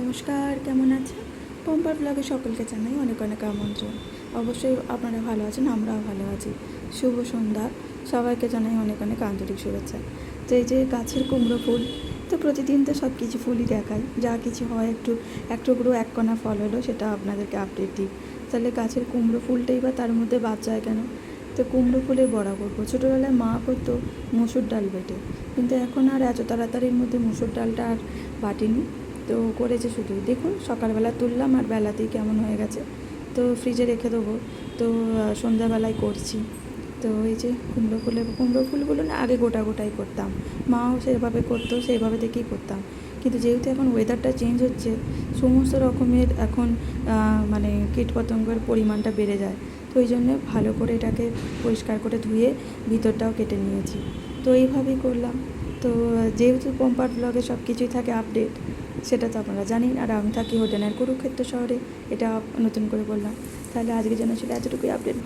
নমস্কার, কেমন আছেন? পম্পার ব্লগে সকলকে জানাই অনেক অনেক আমন্ত্রণ। অবশ্যই আপনারা ভালো আছেন, আমরাও ভালো আছি। শুভ সন্ধ্যা। সবাইকে জানাই অনেক অনেক আন্তরিক শুভেচ্ছা। তো এই যে গাছের কুমড়ো ফুল, তো প্রতিদিন তো সব কিছু ফুলই দেখায় যা কিছু হয় একটু, এক টুকরো, এক কণা ফল হলো, সেটা আপনাদেরকে আপডেট দিই। তাহলে গাছের কুমড়ো ফুলটাই বা তার মধ্যে যায় কেন? তো কুমড়ো ফুলের বড়া করব। ছোটোবেলায় মা করতো মুসুর ডাল বেটে। কিন্তু এখন আর এত তাড়াতাড়ির মধ্যে মুসুর ডালটা আর বাটিনি। তো করেছে শুধু দেখুন, সকালবেলা তুললাম আর বেলাতেই কেমন হয়ে গেছে। তো ফ্রিজে রেখে দেবো। তো সন্ধ্যাবেলায় করছি। তো এই যে কুমড়ো ফুলের কুমড়ো ফুলগুলো না আগে গোটা গোটাই করতাম। মাও সেভাবে করতো, সেইভাবে দেখেই করতাম। কিন্তু যেহেতু এখন ওয়েদারটা চেঞ্জ হচ্ছে, সমস্ত রকমের এখন মানে কীটপতঙ্গের পরিমাণটা বেড়ে যায়। তো ওই জন্য ভালো করে এটাকে পরিষ্কার করে ধুয়ে ভিতরটাও কেটে নিয়েছি। তো এইভাবেই করলাম। তো যেহেতু পম্পার ব্লগে সব কিছুই থাকে আপডেট সেটা তো আপনারা জানেন। আর আমি থাকি হোটেলের কুরুক্ষেত্র শহরে, এটা নতুন করে বললাম। তাহলে আজকে জন্য ছিল এতটুকুই। আপডেট